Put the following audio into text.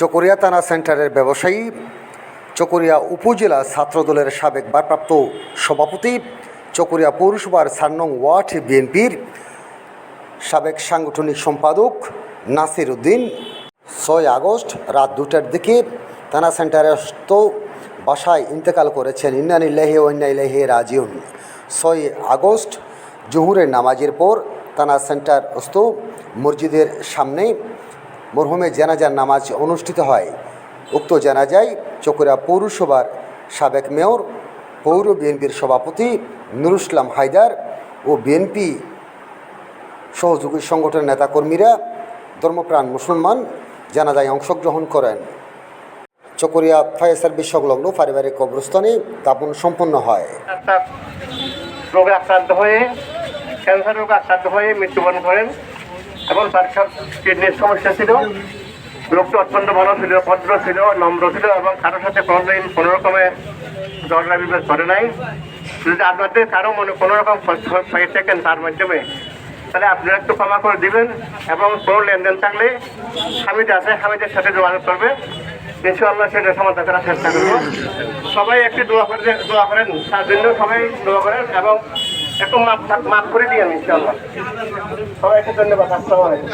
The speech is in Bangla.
চকরিয়া থানা সেন্টারের ব্যবসায়ী, চকরিয়া উপজেলা ছাত্রদলের সাবেক ভারপ্রাপ্ত সভাপতি, চকরিয়া পৌরসভার সার নং ওয়ার্ড বিএনপির সাবেক সাংগঠনিক সম্পাদক নাসির উদ্দিন। ছয় আগস্ট রাত দুটার দিকে থানা সেন্টারস্থ বাসায় ইন্তেকাল করেছেন। ইন্নানিল্লাহি ওয়ান্নাইলাহি রাজিউন। ছয় আগস্ট জহুরের নামাজের পর থানা সেন্টারস্থ মসজিদের সামনে মরহুমের জানাজার নামাজ অনুষ্ঠিত হয়। উক্ত জানাজায় চকুরা পৌরসভার সাবেক মেয়র, পৌর বিএনপির সভাপতি নুরুল ইসলাম হায়দার ও বিএনপি সহযোগী সংগঠনের নেতাকর্মীরা ধর্মপ্রাণ মুসলমান জানাজায় অংশগ্রহণ করেন। চকরিয়া ফায়ার সার্ভিস সংলগ্ন পারিবারিক কবরস্থানে দাপন সম্পন্ন হয়। রোগে আক্রান্ত হয়ে, ক্যান্সার রোগে আক্রান্ত হয়ে মৃত্যুবরণ করেন। এবং তার সাথে কিডনির সমস্যা ছিল লোকটি অত্যন্ত ভালো ছিল, ভদ্র ছিল, নম্র ছিল এবং কারোর সাথে কোনোদিন কোনো রকমের ঝগড়া বিভেদ করে নাই। যদি আপনাদের কারও মনে কোনো রকম পেয়ে থাকেন তার মাধ্যমে। তাহলে আপনারা একটু ক্ষমা করে দিবেন এবং কোনো লেনদেন থাকলে হামিদ আছে, হামিদের সাথে যোগাযোগ করবে আমরা সেটা সমাধান করার চেষ্টা করব। সবাই একটি দোয়া করে দোয়া করেন, তার জন্য সবাই দোয়া করেন এবং একটু মাপ মাপ করে দিই আমি ইনশাল্লাহ সবাইকে ধন্যবাদ আসসালামাইকুম